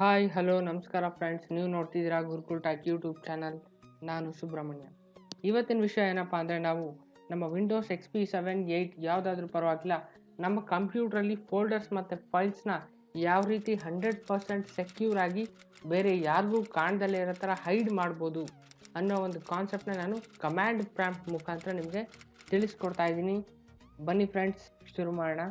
Hi hello ನಮಸ್ಕಾರ friends ನೀವು ನೋಡ್ತಿದ್ದೀರಾ ಗುರುಕುಲ್ ಟಾಕ್ ಯೂಟ್ಯೂಬ್ ಚಾನಲ್ ನಾನು ಸುಬ್ರಹ್ಮಣ್ಯ. ಇವತ್ತಿನ ವಿಷಯ ಏನಪ್ಪ ಅಂದರೆ ನಾವು ನಮ್ಮ Windows X P seven eight ಯಾವುದಾದ್ರೂ ಪರವಾಗಿಲ್ಲ, ನಮ್ಮ ಕಂಪ್ಯೂಟ್ರಲ್ಲಿ ಫೋಲ್ಡರ್ಸ್ ಮತ್ತು ಫೈಲ್ಸ್ನ ಯಾವ ರೀತಿ ಹಂಡ್ರೆಡ್ ಪರ್ಸೆಂಟ್ ಸೆಕ್ಯೂರ್ ಆಗಿ ಬೇರೆ ಯಾರಿಗೂ ಕಾಣ್ದಲ್ಲೇ ಇರೋ ಥರ ಹೈಡ್ ಮಾಡ್ಬೋದು ಅನ್ನೋ ಒಂದು ಕಾನ್ಸೆಪ್ಟನ್ನ ನಾನು ಕಮ್ಯಾಂಡ್ ಪ್ರಾಂಪ್ಟ್ ಮುಖಾಂತರ ನಿಮಗೆ ತಿಳಿಸ್ಕೊಡ್ತಾ ಇದ್ದೀನಿ. ಬನ್ನಿ ಫ್ರೆಂಡ್ಸ್ ಶುರು ಮಾಡೋಣ.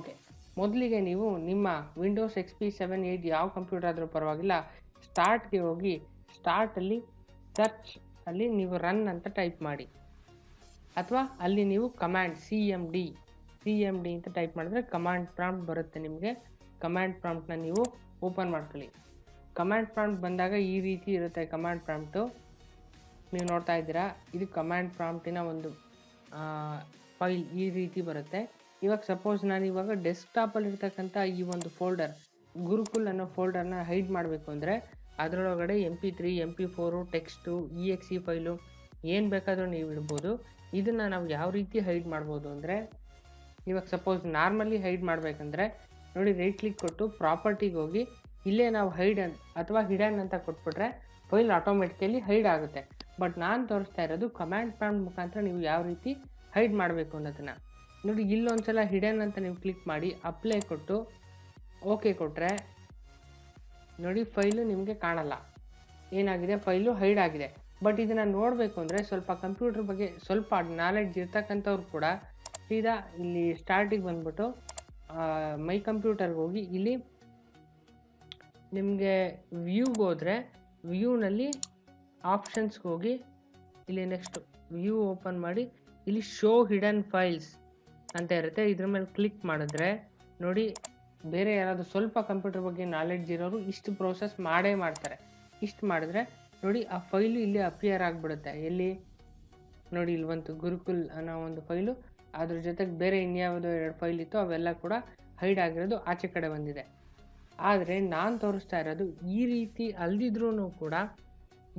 ಓಕೆ ಮೊದಲಿಗೆ ನೀವು ನಿಮ್ಮ Windows X P seven eight ಯಾವ ಕಂಪ್ಯೂಟರ್ ಆದರೂ ಪರವಾಗಿಲ್ಲ ಸ್ಟಾರ್ಟ್ಗೆ ಹೋಗಿ ಸ್ಟಾರ್ಟಲ್ಲಿ ಸರ್ಚ್ ಅಲ್ಲಿ ನೀವು ರನ್ ಅಂತ ಟೈಪ್ ಮಾಡಿ. ಅಥವಾ ಅಲ್ಲಿ ನೀವು command C M D C M D ಅಂತ ಟೈಪ್ ಮಾಡಿದ್ರೆ ಕಮಾಂಡ್ ಪ್ರಾಂಪ್ಟ್ ಬರುತ್ತೆ ನಿಮಗೆ. ಕಮ್ಯಾಂಡ್ ಪ್ರಾಂಪ್ಟ್ನ ನೀವು ಓಪನ್ ಮಾಡ್ಕೊಳ್ಳಿ. ಕಮ್ಯಾಂಡ್ ಪ್ರಾಂಪ್ಟ್ ಬಂದಾಗ ಈ ರೀತಿ ಇರುತ್ತೆ ಕಮ್ಯಾಂಡ್ ಪ್ರಾಂಪ್ಟು ನೀವು ನೋಡ್ತಾ ಇದ್ದೀರಾ, ಇದು ಕಮ್ಯಾಂಡ್ ಪ್ರಾಂಪ್ಟಿನ ಒಂದು ಫೈಲ್ ಈ ರೀತಿ ಬರುತ್ತೆ. ಇವಾಗ ಸಪೋಸ್ ನಾನು ಇವಾಗ ಡೆಸ್ಕ್ಟಾಪಲ್ಲಿ ಇರ್ತಕ್ಕಂಥ ಈ ಒಂದು ಫೋಲ್ಡರ್ ಗುರುಕುಲ್ ಅನ್ನೋ ಫೋಲ್ಡರ್ನ ಹೈಡ್ ಮಾಡಬೇಕು ಅಂದರೆ ಅದರೊಳಗಡೆ M P three M P four text E X E file ಏನು ಬೇಕಾದರೂ ನೀವು ಇಡ್ಬೋದು. ಇದನ್ನು ನಾವು ಯಾವ ರೀತಿ ಹೈಡ್ ಮಾಡ್ಬೋದು ಅಂದರೆ, ಇವಾಗ ಸಪೋಸ್ ನಾರ್ಮಲಿ ಹೈಡ್ ಮಾಡಬೇಕಂದ್ರೆ, ನೋಡಿ ರೈಟ್ ಕ್ಲಿಕ್ ಕೊಟ್ಟು ಪ್ರಾಪರ್ಟಿಗೆ ಹೋಗಿ ಇಲ್ಲೇ ನಾವು ಹೈಡ್ ಅಂತ ಅಥವಾ ಹಿಡನ್ ಅಂತ ಕೊಟ್ಬಿಟ್ರೆ ಫೈಲ್ ಆಟೋಮೆಟಿಕಲಿ ಹೈಡ್ ಆಗುತ್ತೆ. ಬಟ್ ನಾನು ತೋರಿಸ್ತಾ ಇರೋದು ಕಮ್ಯಾಂಡ್ ಪ್ಯಾಂಡ್ ಮುಖಾಂತರ ನೀವು ಯಾವ ರೀತಿ ಹೈಡ್ ಮಾಡಬೇಕು ಅನ್ನೋದನ್ನು. ನೋಡಿ ಇಲ್ಲೊಂದ್ಸಲ ಹಿಡನ್ ಅಂತ ನೀವು ಕ್ಲಿಕ್ ಮಾಡಿ ಅಪ್ಲೈ ಕೊಟ್ಟು ಓಕೆ ಕೊಟ್ಟರೆ ನೋಡಿ ಫೈಲು ನಿಮಗೆ ಕಾಣಲ್ಲ. ಏನಾಗಿದೆ? ಫೈಲು ಹೈಡ್ ಆಗಿದೆ. ಬಟ್ ಇದನ್ನು ನೋಡಬೇಕು ಅಂದರೆ ಸ್ವಲ್ಪ ಕಂಪ್ಯೂಟರ್ ಬಗ್ಗೆ ಸ್ವಲ್ಪ ನಾಲೆಡ್ಜ್ ಇರ್ತಕ್ಕಂಥವ್ರು ಕೂಡ ಸೀದಾ ಇಲ್ಲಿ ಸ್ಟಾರ್ಟಿಗೆ ಬಂದ್ಬಿಟ್ಟು ಮೈ ಕಂಪ್ಯೂಟರ್ಗೆ ಹೋಗಿ ಇಲ್ಲಿ ನಿಮಗೆ ವ್ಯೂಗೆ ಹೋದರೆ ವ್ಯೂನಲ್ಲಿ ಆಪ್ಷನ್ಸ್ಗೆ ಹೋಗಿ ಇಲ್ಲಿ ನೆಕ್ಸ್ಟ್ ವ್ಯೂ ಓಪನ್ ಮಾಡಿ, ಇಲ್ಲಿ ಶೋ ಹಿಡನ್ ಫೈಲ್ಸ್ ಅಂತ ಇರುತ್ತೆ. ಇದ್ರ ಮೇಲೆ ಕ್ಲಿಕ್ ಮಾಡಿದ್ರೆ ನೋಡಿ ಬೇರೆ ಯಾರಾದರೂ ಸ್ವಲ್ಪ ಕಂಪ್ಯೂಟರ್ ಬಗ್ಗೆ ನಾಲೆಡ್ಜ್ ಇರೋರು ಇಷ್ಟು ಪ್ರೋಸೆಸ್ ಮಾಡೇ ಮಾಡ್ತಾರೆ. ಇಷ್ಟು ಮಾಡಿದ್ರೆ ನೋಡಿ ಆ ಫೈಲು ಇಲ್ಲಿ ಅಪಿಯರ್ ಆಗಿಬಿಡುತ್ತೆ. ಎಲ್ಲಿ? ನೋಡಿ ಇಲ್ಲಿ ಬಂತು ಗುರುಕುಲ್ ಅನ್ನೋ ಒಂದು ಫೈಲು ಅದ್ರ ಜೊತೆಗೆ ಬೇರೆ ಇನ್ಯಾವುದೋ ಎರಡು ಫೈಲ್ ಇತ್ತು, ಅವೆಲ್ಲ ಕೂಡ ಹೈಡ್ ಆಗಿರೋದು ಆಚೆ ಕಡೆ ಬಂದಿದೆ. ಆದರೆ ನಾನು ತೋರಿಸ್ತಾ ಇರೋದು ಈ ರೀತಿ ಅಲ್ದಿದ್ರೂ ಕೂಡ,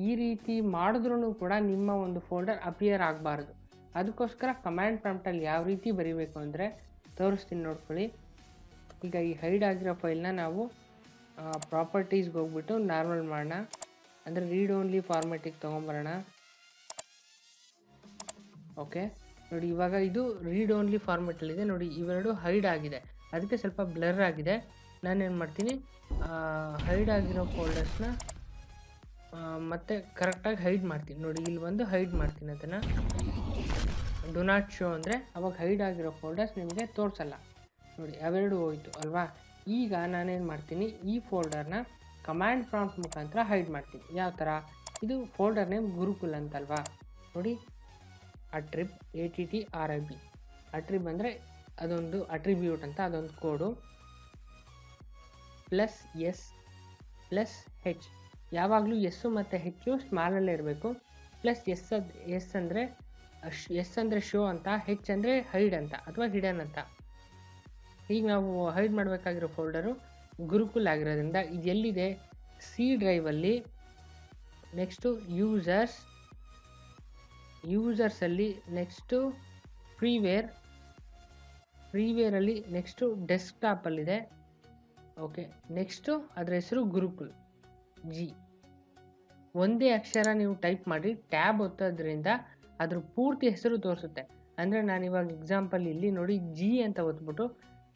ಈ ರೀತಿ ಮಾಡಿದ್ರೂ ಕೂಡ ನಿಮ್ಮ ಒಂದು ಫೋಲ್ಡರ್ ಅಪಿಯರ್ ಆಗಬಾರ್ದು. ಅದಕ್ಕೋಸ್ಕರ ಕಮ್ಯಾಂಡ್ ಪ್ರಾಂಪ್ಟಲ್ಲಿ ಯಾವ ರೀತಿ ಬರೀಬೇಕು ಅಂದರೆ ತೋರಿಸ್ತೀನಿ ನೋಡ್ಕೊಳ್ಳಿ. ಈಗ ಈ ಹೈಡ್ ಆಗಿರೋ ಫೈಲ್ನ ನಾವು ಪ್ರಾಪರ್ಟೀಸ್ಗೆ ಹೋಗ್ಬಿಟ್ಟು ನಾರ್ಮಲ್ ಮಾಡೋಣ. ಅಂದರೆ ರೀಡ್ ಓನ್ಲಿ ಫಾರ್ಮೆಟಿಗೆ ತೊಗೊಂಬರೋಣ. ಓಕೆ ನೋಡಿ, ಇವಾಗ ಇದು ರೀಡ್ ಓನ್ಲಿ ಫಾರ್ಮೆಟಲ್ಲಿದೆ ನೋಡಿ, ಇವೆರಡು ಹೈಡ್ ಆಗಿದೆ. ಅದಕ್ಕೆ ಸ್ವಲ್ಪ ಬ್ಲರ್ ಆಗಿದೆ. ನಾನೇನು ಮಾಡ್ತೀನಿ? ಹೈಡ್ ಆಗಿರೋ ಫೋಲ್ಡರ್ಸ್ನ ಮತ್ತೆ ಕರೆಕ್ಟಾಗಿ ಹೈಡ್ ಮಾಡ್ತೀನಿ. ನೋಡಿ, ಇಲ್ಲಿ ಬಂದು ಹೈಡ್ ಮಾಡ್ತೀನಿ ಅದನ್ನು. ಡು ನಾಟ್ ಶೋ ಅಂದರೆ ಅವಾಗ ಹೈಡ್ ಆಗಿರೋ ಫೋಲ್ಡರ್ಸ್ ನಿಮಗೆ ತೋರಿಸಲ್ಲ. ನೋಡಿ, ಅವೆರಡು ಹೋಯಿತು, ಅಲ್ವಾ? ಈಗ ನಾನೇನು ಮಾಡ್ತೀನಿ, ಈ ಫೋಲ್ಡರ್ನ ಕಮ್ಯಾಂಡ್ ಪ್ರಾಂಪ್ಟ್ ಮುಖಾಂತರ ಹೈಡ್ ಮಾಡ್ತೀನಿ. ಯಾವ ಥರ ಇದು ಫೋಲ್ಡರ್ ನೇಮ್ ಗುರುಕುಲ್ ಅಂತಲ್ವಾ? ನೋಡಿ attrib A T T R I B attrib ಅಂದರೆ ಅದೊಂದು ಅಟ್ರಿಬ್ಯೂಟ್ ಅಂತ, ಅದೊಂದು code plus S plus H ಯಾವಾಗಲೂ ಎಸ್ಸು ಮತ್ತು ಹೆಚ್ಚು ಸ್ಮಾಲಲ್ಲೇ ಇರಬೇಕು. ಪ್ಲಸ್ ಎಸ್ ಅದು ಎಸ್ ಅಂದರೆ ಎಸ್ ಅಂದರೆ ಶೋ ಅಂತ, ಹೆಚ್ ಅಂದರೆ ಹೈಡ್ ಅಂತ, ಅಥವಾ ಹಿಡನ್ ಅಂತ. ಈಗ ನಾವು ಹೈಡ್ ಮಾಡಬೇಕಾಗಿರೋ ಫೋಲ್ಡರು ಗುರುಕುಲ್ ಆಗಿರೋದ್ರಿಂದ ಇದು ಎಲ್ಲಿದೆ? ಸಿ ಡ್ರೈವಲ್ಲಿ ನೆಕ್ಸ್ಟು ಯೂಸರ್ಸ್ ಯೂಸರ್ಸಲ್ಲಿ ನೆಕ್ಸ್ಟು ಫ್ರೀವೇರ್ ಫ್ರೀವೇರಲ್ಲಿ ನೆಕ್ಸ್ಟು ಡೆಸ್ಕ್ಟಾಪಲ್ಲಿದೆ ಓಕೆ ನೆಕ್ಸ್ಟು ಅದರ ಹೆಸರು ಗುರುಕುಲ್ ಜಿ ಒಂದೇ ಅಕ್ಷರ ನೀವು ಟೈಪ್ ಮಾಡಿ ಟ್ಯಾಬ್ ಒತ್ತೋದ್ರಿಂದ ಅದ್ರ ಪೂರ್ತಿ ಹೆಸರು ತೋರಿಸುತ್ತೆ. ಅಂದರೆ ನಾನು ಇವಾಗ ಎಕ್ಸಾಂಪಲ್ ಇಲ್ಲಿ ನೋಡಿ ಜಿ ಅಂತ ಓದ್ಬಿಟ್ಟು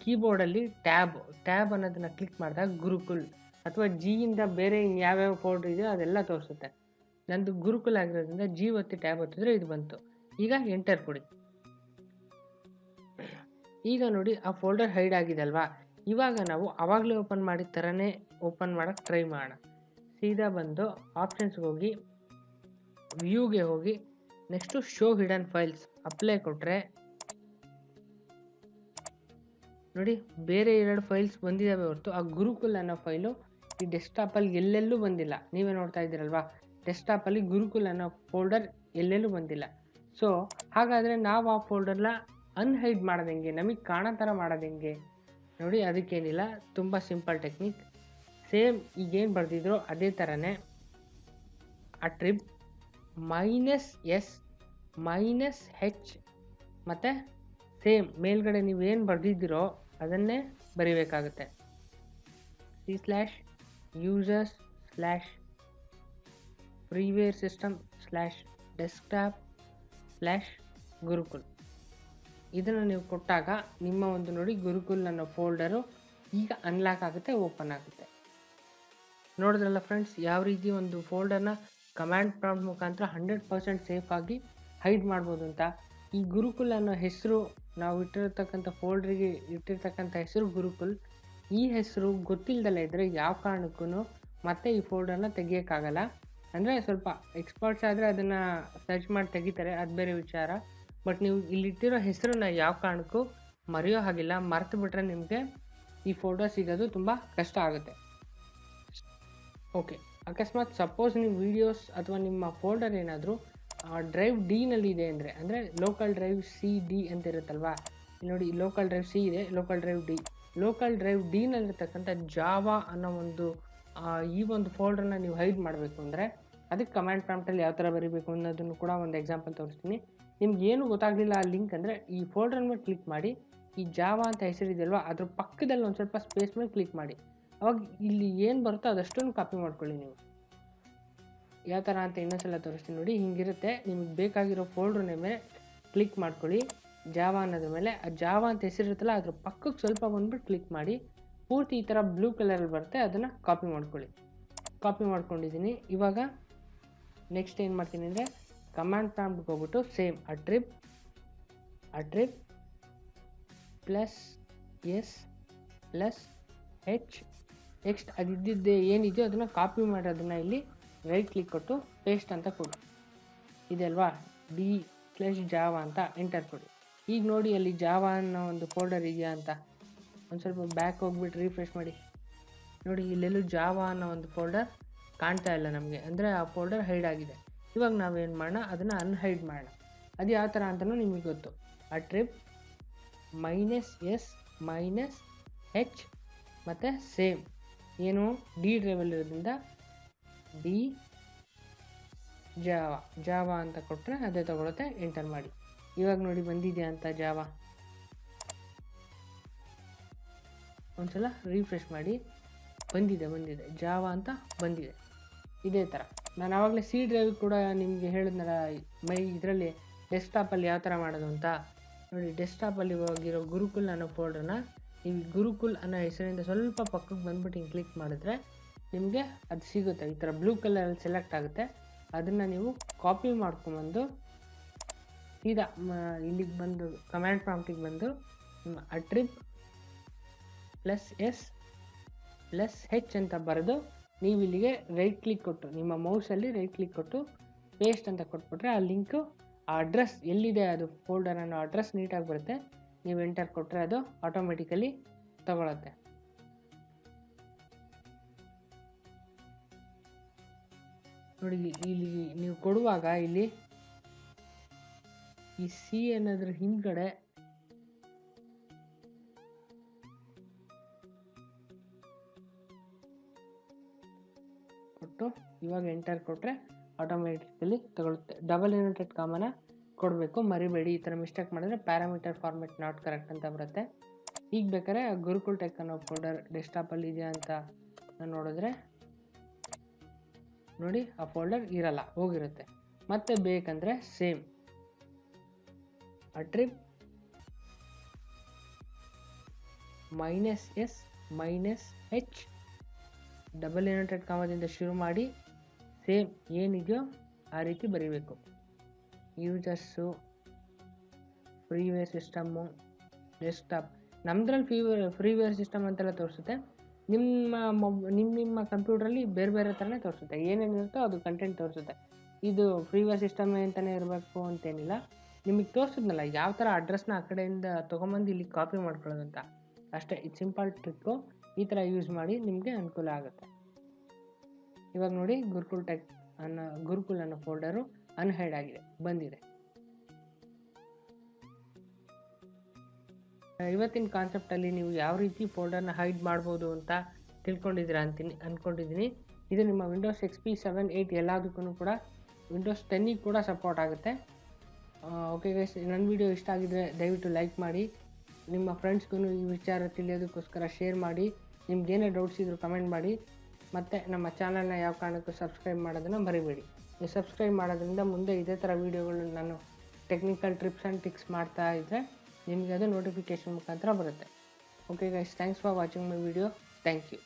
ಕೀಬೋರ್ಡಲ್ಲಿ ಟ್ಯಾಬ್ ಟ್ಯಾಬ್ ಅನ್ನೋದನ್ನ ಕ್ಲಿಕ್ ಮಾಡಿದಾಗ ಗುರುಕುಲ್ ಅಥವಾ ಜಿಯಿಂದ ಬೇರೆ ಯಾವ್ಯಾವ ಫೋಲ್ಡರ್ ಇದೆಯೋ ಅದೆಲ್ಲ ತೋರಿಸುತ್ತೆ. ನಂದು ಗುರುಕುಲ್ ಆಗಿರೋದ್ರಿಂದ ಜಿ ಒತ್ತಿ ಟ್ಯಾಬ್ ಒತ್ತಿದ್ರೆ ಇದು ಬಂತು. ಈಗ ಎಂಟರ್ ಕೊಡಿ. ಈಗ ನೋಡಿ ಆ ಫೋಲ್ಡರ್ ಹೈಡ್ ಆಗಿದೆ ಅಲ್ವಾ ಇವಾಗ ನಾವು ಅವಾಗಲೇ ಓಪನ್ ಮಾಡಿದ ಥರನೇ ಓಪನ್ ಮಾಡೋಕ್ಕೆ ಟ್ರೈ ಮಾಡೋಣ. ಸೀದಾ ಬಂದು ಆಪ್ಷನ್ಸ್ಗೆ ಹೋಗಿ ವ್ಯೂಗೆ ಹೋಗಿ next show hidden files apply ಕೊಟ್ಟರೆ ನೋಡಿ ಬೇರೆ ಎರಡು ಫೈಲ್ಸ್ ಬಂದಿದ್ದಾವೆ ಹೊರತು, ಆ ಗುರುಕುಲ್ ಅನ್ನೋ ಫೈಲು ಈ ಡೆಸ್ಕ್ಟಾಪಲ್ಲಿ ಎಲ್ಲೆಲ್ಲೂ ಬಂದಿಲ್ಲ. ನೀವೇ ನೋಡ್ತಾ ಇದ್ದೀರಲ್ವಾ? ಡೆಸ್ಕ್ಟಾಪಲ್ಲಿ ಗುರುಕುಲ್ ಅನ್ನೋ ಫೋಲ್ಡರ್ ಎಲ್ಲೆಲ್ಲೂ ಬಂದಿಲ್ಲ. ಸೊ ಹಾಗಾದರೆ ನಾವು ಆ ಫೋಲ್ಡರ್ನ ಅನ್ಹೈಡ್ ಮಾಡೋದು ಹೆಂಗೆ? ನಮಗೆ ಕಾಣೋ ಥರ ಮಾಡೋದು ಹೆಂಗೆ? ನೋಡಿ ಅದಕ್ಕೇನಿಲ್ಲ, ತುಂಬ ಸಿಂಪಲ್ ಟೆಕ್ನಿಕ್ ಸೇಮ್ ಈಗೇನು ಬರೆದಿದ್ರು ಅದೇ ಥರನೇ attrib minus S, minus H, ಮತ್ತು ಸೇಮ್ ಮೇಲ್ಗಡೆ ನೀವು ಏನು ಬರೆದಿದ್ದೀರೋ ಅದನ್ನೇ ಬರಿಬೇಕಾಗುತ್ತೆ. C slash users slash freeware system slash desktop slash Gurukul. ಇದನ್ನು ನೀವು ಕೊಟ್ಟಾಗ ನಿಮ್ಮ ಒಂದು ನೋಡಿ ಗುರುಕುಲ್ ಅನ್ನೋ ಫೋಲ್ಡರು ಈಗ ಅನ್ಲಾಕ್ ಆಗುತ್ತೆ ಓಪನ್ ಆಗುತ್ತೆ. ನೋಡಿದ್ರಲ್ಲ ಫ್ರೆಂಡ್ಸ್ ಯಾವ ರೀತಿ ಒಂದು ಫೋಲ್ಡರ್ನ ಕಮ್ಯಾಂಡ್ ಪ್ರಾಂಪ್ಟ್ ಮುಖಾಂತರ ಹಂಡ್ರೆಡ್ ಪರ್ಸೆಂಟ್ ಸೇಫ್ ಆಗಿ ಹೈಡ್ ಮಾಡ್ಬೋದು ಅಂತ. ಈ ಗುರುಕುಲ್ ಅನ್ನೋ ಹೆಸರು, ನಾವು ಇಟ್ಟಿರತಕ್ಕಂಥ ಫೋಲ್ಡ್ರಿಗೆ ಇಟ್ಟಿರ್ತಕ್ಕಂಥ ಹೆಸರು ಗುರುಕುಲ್. ಈ ಹೆಸರು ಗೊತ್ತಿಲ್ಲದಲ್ಲ ಇದ್ದರೆ ಯಾವ ಕಾರಣಕ್ಕೂ ಮತ್ತೆ ಈ ಫೋಲ್ಡರ್ನ ತೆಗಿಯೋಕ್ಕಾಗಲ್ಲ. ಅಂದರೆ ಸ್ವಲ್ಪ ಎಕ್ಸ್ಪರ್ಟ್ಸ್ ಆದರೆ ಅದನ್ನು ಸರ್ಚ್ ಮಾಡಿ ತೆಗಿತಾರೆ, ಅದು ಬೇರೆ ವಿಚಾರ. ಬಟ್ ನೀವು ಇಲ್ಲಿಟ್ಟಿರೋ ಹೆಸರನ್ನ ಯಾವ ಕಾರಣಕ್ಕೂ ಮರೆಯೋ ಹಾಗಿಲ್ಲ. ಮರೆತು ಬಿಟ್ರೆ ನಿಮಗೆ ಈ ಫೋಟೋ ಸಿಗೋದು ತುಂಬ ಕಷ್ಟ ಆಗುತ್ತೆ. ಓಕೆ ಅಕಸ್ಮಾತ್ ಸಪೋಸ್ ನಿಮ್ಮ ವೀಡಿಯೋಸ್ ಅಥವಾ ನಿಮ್ಮ ಫೋಲ್ಡರ್ ಏನಾದರೂ ಡ್ರೈವ್ ಡಿನಲ್ಲಿ ಇದೆ ಅಂದರೆ ಅಂದರೆ ಲೋಕಲ್ ಡ್ರೈವ್ ಸಿ ಡಿ ಅಂತ ಇರುತ್ತಲ್ವಾ? ನೋಡಿ ಲೋಕಲ್ ಡ್ರೈವ್ ಸಿ ಇದೆ local drive D local drive ಡಿನಲ್ಲಿರ್ತಕ್ಕಂಥ Java ಅನ್ನೋ ಒಂದು ಈ ಒಂದು ಫೋಲ್ಡರ್ನ ನೀವು ಹೈಡ್ ಮಾಡಬೇಕು ಅಂದರೆ, ಅದಕ್ಕೆ ಕಮ್ಯಾಂಡ್ ಪ್ರಾಂಪ್ಟಲ್ಲಿ ಯಾವ ಥರ ಬರೀಬೇಕು ಅನ್ನೋದನ್ನು ಕೂಡ ಒಂದು ಎಕ್ಸಾಂಪಲ್ ತೋರಿಸ್ತೀನಿ. ನಿಮ್ಗೆ ಏನು ಗೊತ್ತಾಗಲಿಲ್ಲ ಆ ಲಿಂಕ್ ಅಂದರೆ, ಈ ಫೋಲ್ಡರ್ ಮೇಲೆ ಕ್ಲಿಕ್ ಮಾಡಿ, ಈ ಜಾವಾ ಅಂತ ಹೆಸರಿದೆಯಲ್ವ ಅದ್ರ ಪಕ್ಕದಲ್ಲಿ ಒಂದು ಸ್ವಲ್ಪ ಸ್ಪೇಸ್ ಮೇಲೆ ಕ್ಲಿಕ್ ಮಾಡಿ. ಅವಾಗ ಇಲ್ಲಿ ಏನು ಬರುತ್ತೋ ಅದಷ್ಟನ್ನು ಕಾಪಿ ಮಾಡ್ಕೊಳ್ಳಿ ನೀವು. ಯಾವ ಥರ ಅಂತ ಇನ್ನೊಂದ್ಸಲ ತೋರಿಸ್ತೀನಿ ನೋಡಿ, ಹಿಂಗಿರುತ್ತೆ. ನಿಮಗೆ ಬೇಕಾಗಿರೋ ಫೋಲ್ಡ್ರ್ ಮೇಲೆ ಕ್ಲಿಕ್ ಮಾಡ್ಕೊಳ್ಳಿ. ಜಾವಾ ಅನ್ನೋದ್ರ ಮೇಲೆ. ಆ ಜಾವಾ ಅಂತ ಹೆಸರಿರುತ್ತಲ್ಲ ಅದ್ರ ಪಕ್ಕಕ್ಕೆ ಸ್ವಲ್ಪ ಬಂದ್ಬಿಟ್ಟು ಕ್ಲಿಕ್ ಮಾಡಿ. ಪೂರ್ತಿ ಈ ಥರ ಬ್ಲೂ ಕಲರಲ್ಲಿ ಬರುತ್ತೆ, ಅದನ್ನು ಕಾಪಿ ಮಾಡ್ಕೊಳ್ಳಿ. ಕಾಪಿ ಮಾಡ್ಕೊಂಡಿದ್ದೀನಿ. ಇವಾಗ ನೆಕ್ಸ್ಟ್ ಏನು ಮಾಡ್ತೀನಿ ಅಂದರೆ ಕಮಾಂಡ್ ಪ್ರಾಂಪ್ಟ್ಗೆ ಹೋಗ್ಬಿಟ್ಟು same attrib attrib plus S plus H next ಅದಿದ್ದಿದ್ದೆ ಏನಿದೆಯೋ ಅದನ್ನು ಕಾಪಿ ಮಾಡಿ ಅದನ್ನು ಇಲ್ಲಿ ರೈಟ್ ಕ್ಲಿಕ್ ಕೊಟ್ಟು ಪೇಸ್ಟ್ ಅಂತ ಕೊಡಿ. ಇದೆಲ್ವಾ? ಡಿ ಪ್ಲಸ್ ಜಾವಾ ಅಂತ ಎಂಟರ್ ಕೊಡಿ. ಈಗ ನೋಡಿ ಅಲ್ಲಿ ಜಾವ ಅನ್ನೋ ಒಂದು ಫೋಲ್ಡರ್ ಇದೆಯಾ ಅಂತ. ಒಂದು ಸ್ವಲ್ಪ ಬ್ಯಾಕ್ ಹೋಗ್ಬಿಟ್ಟು ರಿಫ್ರೆಶ್ ಮಾಡಿ. ನೋಡಿ, ಇಲ್ಲೆಲ್ಲೂ ಜಾವಾ ಅನ್ನೋ ಒಂದು ಫೋಲ್ಡರ್ ಕಾಣ್ತಾ ಇಲ್ಲ ನಮಗೆ. ಅಂದರೆ ಆ ಫೋಲ್ಡರ್ ಹೈಡ್ ಆಗಿದೆ. ಇವಾಗ ನಾವೇನು ಮಾಡೋಣ? ಅದನ್ನು ಅನ್ಹೈಡ್ ಮಾಡೋಣ. ಅದು ಯಾವ ಥರ ಅಂತಲೂ ನಿಮಗೆ ಗೊತ್ತು. Attrib minus S minus H ಮತ್ತು ಸೇಮ್ ಏನು? ಡಿ ಡ್ರೈವಲ್ಲಿರೋದ್ರಿಂದ ಡಿ ಜಾವ ಜಾವಾ ಅಂತ ಕೊಟ್ಟರೆ ಅದೇ ತಗೊಳುತ್ತೆ ಎಂಟರ್ ಮಾಡಿ. ಇವಾಗ ನೋಡಿ ಬಂದಿದೆಯಾ ಅಂತ ಜಾವ ಒಂದ್ಸಲ ರಿಫ್ರೆಶ್ ಮಾಡಿ. ಬಂದಿದೆ ಬಂದಿದೆ. ಜಾವಾ ಅಂತ ಬಂದಿದೆ. ಇದೇ ಥರ ನಾನು ಆವಾಗಲೇ ಸಿ ಡ್ರೈವ್ ಕೂಡ ನಿಮಗೆ ಹೇಳಿದ್ನಲ್ಲ, ಮೈ ಇದರಲ್ಲಿ ಡೆಸ್ಕ್ಟಾಪಲ್ಲಿ ಯಾವ ಥರ ಮಾಡೋದು ಅಂತ. ನೋಡಿ ಡೆಸ್ಕ್ಟಾಪಲ್ಲಿ ಹೋಗಿರೋ ಗುರುಕುಲ್ ಅನ್ನೋ ಫೋಲ್ಡರ್ನ ನೀವು ಗುರುಕುಲ್ ಅನ್ನೋ ಹೆಸರಿಂದ ಸ್ವಲ್ಪ ಪಕ್ಕಕ್ಕೆ ಬಂದ್ಬಿಟ್ಟು ಹಿಂಗೆ ಕ್ಲಿಕ್ ಮಾಡಿದ್ರೆ ನಿಮಗೆ ಅದು ಸಿಗುತ್ತೆ. ಈ ಥರ ಬ್ಲೂ ಕಲರಲ್ಲಿ ಸೆಲೆಕ್ಟ್ ಆಗುತ್ತೆ. ಅದನ್ನು ನೀವು ಕಾಪಿ ಮಾಡ್ಕೊಂಬಂದು ಸೀದಾ ಇಲ್ಲಿಗೆ ಬಂದು ಕಮ್ಯಾಂಡ್ ಪ್ರಾಂಪ್ಟಿಗೆ ಬಂದು ನಿಮ್ಮ attrib plus S plus H ಅಂತ ಬರೆದು ನೀವು ಇಲ್ಲಿಗೆ ರೈಟ್ ಕ್ಲಿಕ್ ಕೊಟ್ಟು, ನಿಮ್ಮ ಮೌಸಲ್ಲಿ ರೈಟ್ ಕ್ಲಿಕ್ ಕೊಟ್ಟು ಪೇಸ್ಟ್ ಅಂತ ಕೊಟ್ಬಿಟ್ರೆ ಆ ಲಿಂಕು ಆ ಅಡ್ರೆಸ್ ಎಲ್ಲಿದೆ ಅದು ಫೋಲ್ಡರ್ ಅನ್ನೋ ಅಡ್ರೆಸ್ ನೀಟಾಗಿ ಬರುತ್ತೆ. ನೀವು ಎಂಟರ್ ಕೊಟ್ಟರೆ ಅದು ಆಟೋಮೆಟಿಕಲಿ ತಗೊಳುತ್ತೆ. ನೋಡಿ, ಇಲ್ಲಿ ನೀವು ಕೊಡುವಾಗ ಇಲ್ಲಿ ಈ ಸಿ ಅನ್ನೋದ್ರ ಹಿಂದ್ಗಡೆ ಕೊಟ್ಟು ಇವಾಗ ಎಂಟರ್ ಕೊಟ್ಟರೆ ಆಟೋಮೆಟಿಕಲಿ ತಗೊಳುತ್ತೆ. ಡಬಲ್ ಯುನೈಟೆಡ್ ಕಾಮನ ಕೊಡಬೇಕು, ಮರಿಬೇಡಿ, ಈ ಥರ ಮಿಸ್ಟೇಕ್ ಮಾಡಿದ್ರೆ ಪ್ಯಾರಾಮೀಟರ್ ಫಾರ್ಮೆಟ್ ನಾಟ್ ಕರೆಕ್ಟ್ ಅಂತ ಬರುತ್ತೆ. ಈಗ ಬೇಕಾದ್ರೆ ಗುರುಕುಲ್ ಟೆಕ್ ಅನ್ನೋ ಫೋಲ್ಡರ್ ಡೆಸ್ಕ್ಟಾಪಲ್ಲಿ ಇದೆಯಾ ಅಂತ ನಾನು ನೋಡಿದ್ರೆ, ನೋಡಿ, ಆ ಫೋಲ್ಡರ್ ಇರಲ್ಲ, ಹೋಗಿರುತ್ತೆ. ಮತ್ತೆ ಬೇಕಂದರೆ same attrib minus S minus H double united ಕಾಮದಿಂದ ಶುರು ಮಾಡಿ ಸೇಮ್ ಏನಿದೆಯೋ ಆ ರೀತಿ ಬರೀಬೇಕು. ಯೂಸರ್ಸು ಫ್ರೀವೇರ್ ಸಿಸ್ಟಮ್ಮು ಡೆಸ್ಕ್ಟಾಪ್ ನಮ್ದ್ರಲ್ಲಿ ಫ್ರೀವೇರ್ ಫ್ರೀವೇರ್ ಸಿಸ್ಟಮ್ ಅಂತೆಲ್ಲ ತೋರಿಸುತ್ತೆ. ನಿಮ್ಮ ಮೊಬ್ ನಿಮ್ಮ ನಿಮ್ಮ ಕಂಪ್ಯೂಟ್ರಲ್ಲಿ ಬೇರೆ ಬೇರೆ ಥರನೇ ತೋರಿಸುತ್ತೆ. ಏನೇನಿರುತ್ತೋ ಅದು ಕಂಟೆಂಟ್ ತೋರಿಸುತ್ತೆ. ಇದು ಫ್ರೀವೇರ್ ಸಿಸ್ಟಮ್ ಅಂತಲೇ ಇರಬೇಕು ಅಂತೇನಿಲ್ಲ. ನಿಮಗೆ ತೋರಿಸಿದ್ನಲ್ಲ, ಯಾವ ಥರ ಅಡ್ರೆಸ್ನ ಆ ಕಡೆಯಿಂದ ತೊಗೊಂಬಂದು ಇಲ್ಲಿ ಕಾಪಿ ಮಾಡ್ಕೊಳ್ಳೋದಂತ ಅಷ್ಟೇ ಇದು ಸಿಂಪಲ್ ಟ್ರಿಕ್ಕು ಈ ಥರ ಯೂಸ್ ಮಾಡಿ ನಿಮಗೆ ಅನುಕೂಲ ಆಗುತ್ತೆ. ಇವಾಗ ನೋಡಿ ಗುರುಕುಲ್ ಟೆಕ್ ಅನ್ನೋ ಗುರುಕುಲ್ ಅನ್ನೋ ಫೋಲ್ಡರು ಅನ್ಹೈಡ್ ಆಗಿದೆ ಬಂದಿದೆ ಇವತ್ತಿನ ಕಾನ್ಸೆಪ್ಟಲ್ಲಿ ನೀವು ಯಾವ ರೀತಿ ಫೋಲ್ಡರ್ನ ಹೈಡ್ ಮಾಡ್ಬೋದು ಅಂತ ತಿಳ್ಕೊಂಡಿದ್ದೀರಾ ಅಂತೀನಿ ಅಂದ್ಕೊಂಡಿದ್ದೀನಿ ಇದು ನಿಮ್ಮ Windows X P seven eight ಎಲ್ಲದಕ್ಕೂ ಕೂಡ ವಿಂಡೋಸ್ ಟೆನ್ನಿಗೆ ಕೂಡ ಸಪೋರ್ಟ್ ಆಗುತ್ತೆ. ಓಕೆ ಗೈಸ್ ನನ್ನ ವಿಡಿಯೋ ಇಷ್ಟ ಆಗಿದ್ರೆ ದಯವಿಟ್ಟು ಲೈಕ್ ಮಾಡಿ. ನಿಮ್ಮ ಫ್ರೆಂಡ್ಸ್ಗೂ ಈ ವಿಚಾರ ತಿಳಿಯೋದಕ್ಕೋಸ್ಕರ ಶೇರ್ ಮಾಡಿ. ನಿಮ್ಗೇನೇ ಡೌಟ್ಸ್ ಇದ್ದರೂ ಕಮೆಂಟ್ ಮಾಡಿ. ಮತ್ತು ನಮ್ಮ ಚಾನಲ್ನ ಯಾವ ಕಾರಣಕ್ಕೂ ಸಬ್ಸ್ಕ್ರೈಬ್ ಮಾಡೋದನ್ನು ಮರಿಬೇಡಿ. ಸಬ್ಸ್ಕ್ರೈಬ್ ಮಾಡೋದ್ರಿಂದ ಮುಂದೆ ಇದೇ ಥರ ವೀಡಿಯೋಗಳನ್ನ ನಾನು ಟೆಕ್ನಿಕಲ್ ಟ್ರಿಪ್ಸ್ ಆ್ಯಂಡ್ ಟಿಕ್ಸ್ ಮಾಡ್ತಾ ಇದ್ದರೆ ನಿಮಗೆ ಅದು ನೋಟಿಫಿಕೇಷನ್ ಮುಖಾಂತರ ಬರುತ್ತೆ. Okay guys thanks for watching my video thank you.